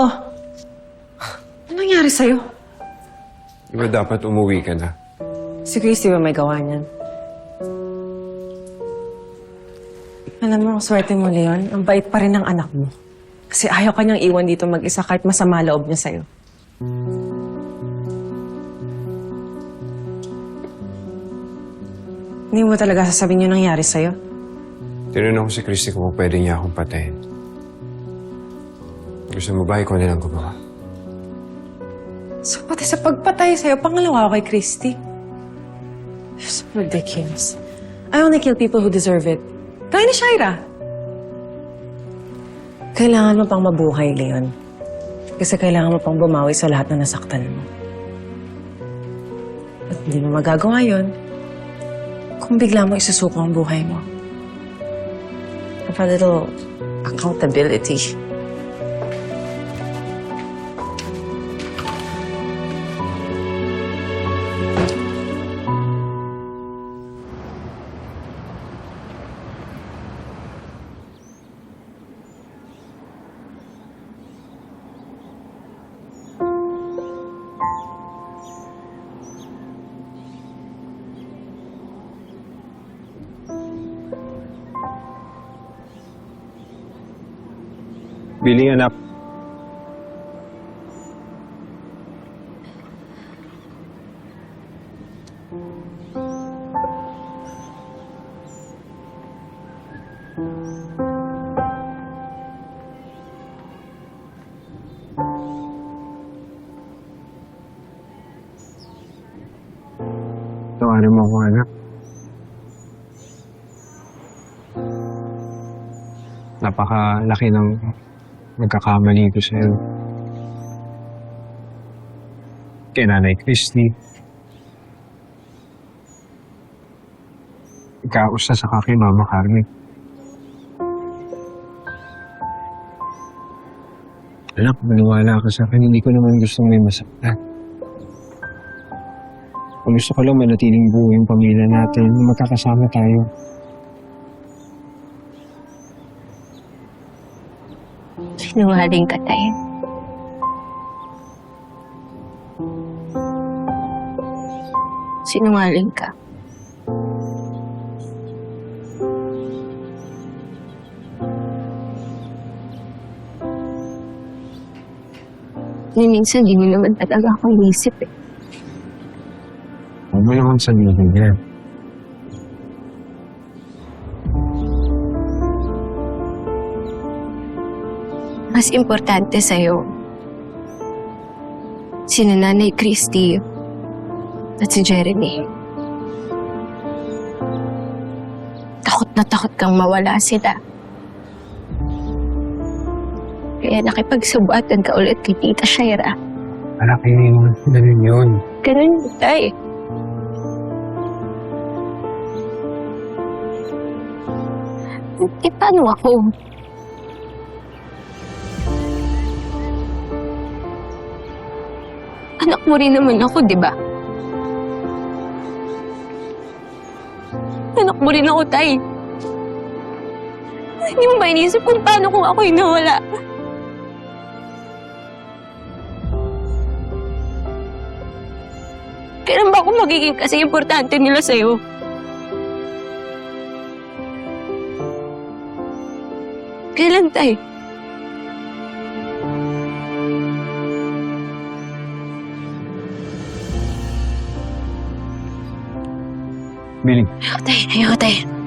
Oh. Ano nangyari sa'yo? Di ba dapat umuwi ka na? Si Christy ba may gawa niyan? Alam mo, ang swerte mo, Leon. Ang bait pa rin ng anak mo. Kasi ayaw kanyang iwan dito mag-isa kahit masama loob niya sa'yo. Hindi mo talaga sasabihin yung nangyari sa'yo? Tinanong ko si Christy kung pwede niya akong patayin. Gusto mo ba ikaw nilang gumawa? So, pati sa pagpatay sa'yo, pangalawa ako kay Christy. So ridiculous. I only kill people who deserve it. Kaya ni Shaira. Kailangan mo pang mabuhay, Leon. Kasi kailangan mo pang bumawi sa lahat na nasaktan mo. At hindi mo magagawa yon kung bigla mo isusuko ang buhay mo. Have a little accountability. Billy, anak. Tawarin mo ako, anak. Napakalaki ng nagkakamali ko sa'yo. Kay Nanay Christy. Ikausa sa kay Mama Carmen. Anak, maniwala ka sa akin. Hindi ko naman gustong may masaktan. Kung gusto ko lang manatiling buo yung pamilya natin, magkakasama tayo. Sinungaling ka, Tay. Sinungaling ka. Minsan, di mo naman talaga ako inisip eh. Huwag mo naman sabihin yan. Mas importante sa'yo, si Nanay Christy at si Jeremy. Takot na takot kang mawala sila. Kaya nakipagsabuatan ka ulit kay Tita Shaira. Anak, hindi naman ganun yun. Ganun, tay. Eh, paano ako? Anak mo rin naman ako, di ba? Anak mo rin ako, tay. Hindi mo ba inisip kung paano kung ako'y nawala? Kailan ba ako magiging kasi importante nila sa'yo? Kailan, tay? Billy, Ayoko, tay. Ayoko, tay.